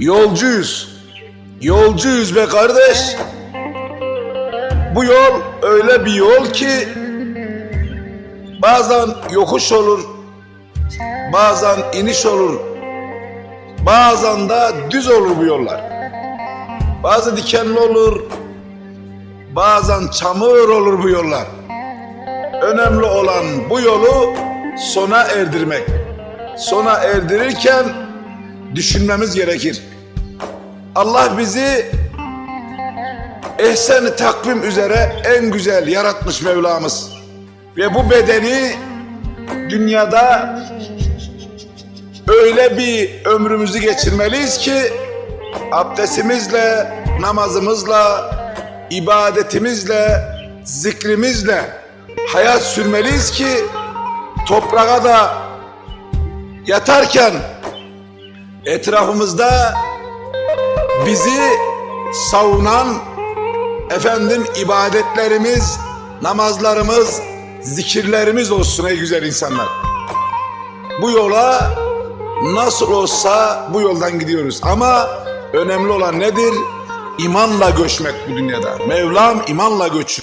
Yolcuyuz. Yolcuyuz be kardeş. Bu yol öyle bir yol ki bazen yokuş olur, bazen iniş olur, bazen de düz olur bu yollar. Bazı dikenli olur, bazen çamur olur bu yollar. Önemli olan bu yolu sona erdirmek. Sona erdirirken düşünmemiz gerekir. Allah bizi ehsen takvim üzere en güzel yaratmış Mevlamız. Ve bu bedeni dünyada öyle bir ömrümüzü geçirmeliyiz ki abdestimizle, namazımızla, ibadetimizle, zikrimizle hayat sürmeliyiz ki toprağa da yatarken etrafımızda bizi savunan efendim ibadetlerimiz, namazlarımız, zikirlerimiz olsun ey güzel insanlar. Bu yola nasıl olsa bu yoldan gidiyoruz ama önemli olan nedir? İmanla göçmek bu dünyada. Mevlam imanla göçür.